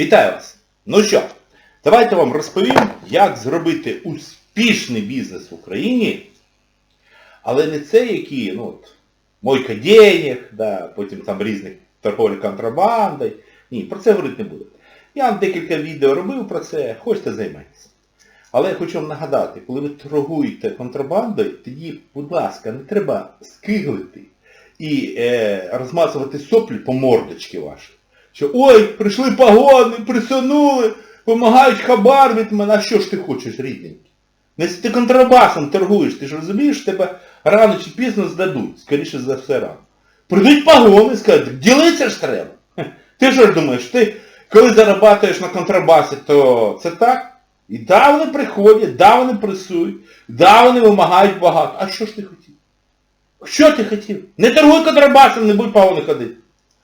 Вітаю вас! Ну що, давайте вам розповім, як зробити успішний бізнес в Україні, але не це, які, ну от, мойка денег, да, потім там різних торговля контрабандою. Ні, про це говорити не буду. Я вам декілька відео робив про це, хочете займайтеся. Але я хочу вам нагадати, коли ви торгуєте контрабандою, тоді, будь ласка, не треба скиглити і е, розмазувати соплі по мордочці вашій. Що ой, прийшли погони, присунули, вимагають хабар від мене. А що ж ти хочеш, рідненький? Не ти контрабасом торгуєш, ти ж розумієш, тебе рано чи пізно здадуть, скоріше за все рано. Прийдуть погони і скажуть, ділитися ж треба. Ти що ж думаєш, ти коли зарабатуєш на контрабасі, то це так? І да, вони приходять, да, вони пресують, да, вони вимагають багато. А що ж ти хотів? Що ти хотів? Не торгуй контрабасом, не будь погони ходити.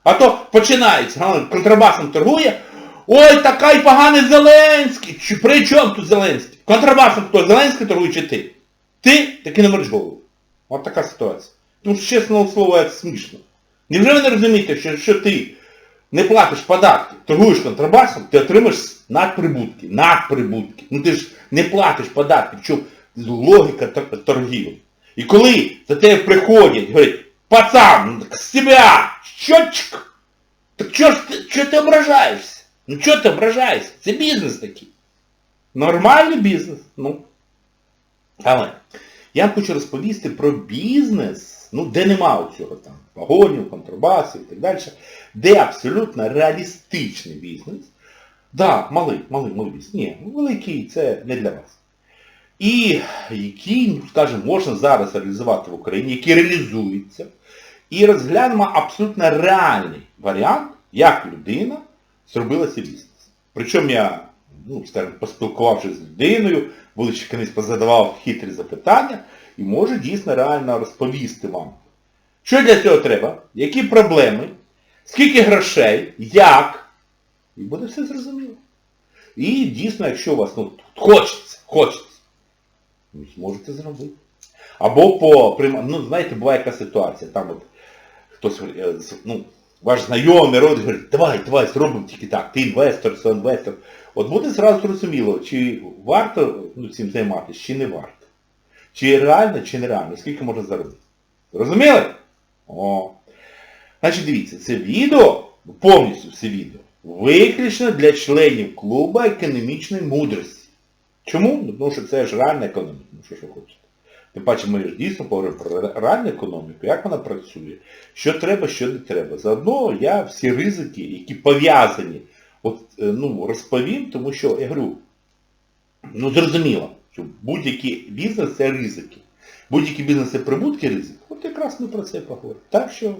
А то починається, контрабасом торгує. Ой, такий поганий Зеленський. Чи при чому тут Зеленський? Контрабасом хто? Зеленський торгує чи ти? Ти таки не береш голову. От така ситуація. Тому що, чесного слова, це смішно. Невже ви не розумієте, що якщо ти не платиш податки, торгуєш контрабасом, ти отримаєш надприбутки. Надприбутки. Ну ти ж не платиш податки. Чому логіка тор- торгівлі? І коли за тебе приходять, говорять, пацан, ну, з тебе, щотчик, так чого ж ти, чого ти ображаєшся? Ну чого ти ображаєшся? Це бізнес такий. Нормальний бізнес. Ну. Але я хочу розповісти про бізнес, ну, де нема цього там вагонів, контрабасів і так далі, де абсолютно реалістичний бізнес. Да, малий, малий, малий бізнес. Ні, великий це не для вас. І який, ну, скажімо, можна зараз реалізувати в Україні, який реалізується. І розглянемо абсолютно реальний варіант, як людина зробила цей бізнес. Причому я, ну, поспілкувавшись з людиною, будучи колись позадавав хитрі запитання, і можу дійсно реально розповісти вам, що для цього треба, які проблеми, скільки грошей, як, і буде все зрозуміло. І дійсно, якщо у вас ну, хочеться, хочеться, ви зможете зробити. Або по ну, знаєте, буває яка ситуація, там от хтось, е, ну, ваш знайомий родич говорить, давай, давай, зробимо тільки так, ти інвестор, інвестор. От буде зразу зрозуміло, чи варто ну, цим займатися, чи не варто. Чи реально, чи нереально, скільки можна заробити. Зрозуміли? О. Значить, дивіться, це відео, повністю все відео, виключно для членів клубу економічної мудрості. Чому? Ну, Тому що це ж реальна економіка, ну що ж ви хочете. Тим паче ми дійсно поговоримо про реальну економіку, як вона працює, що треба, що не треба. Заодно я всі ризики, які пов'язані, от, е, ну, розповім, тому що, я говорю, ну зрозуміло, що будь-який бізнес це ризики. Будь-який бізнес це прибутки ризик. От якраз ми про це поговоримо. Так що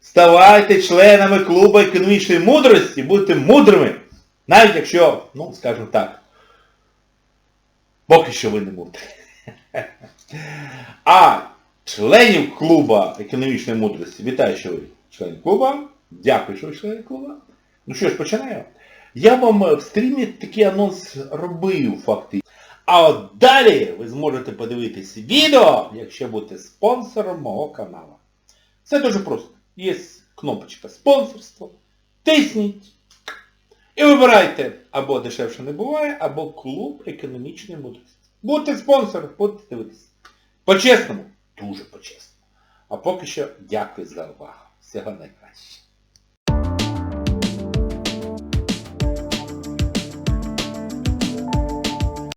ставайте членами клубу економічної мудрості, будьте мудрими. Навіть якщо, ну, скажімо так, поки що ви не мудрі. А членів клуба економічної мудрості, вітаю, що ви член клуба. Дякую, що ви член клуба. Ну що ж, починаємо. Я вам е, в стрімі такий анонс робив фактично. А от далі ви зможете подивитись відео, якщо будете спонсором мого каналу. Все дуже просто. Є кнопочка спонсорство. Тисніть. І вибирайте або дешевше не буває, або клуб економічної мудрості. Будьте спонсором, будьте дивитися. По-чесному, дуже по-чесному. А поки що дякую за увагу. Всього найкращого.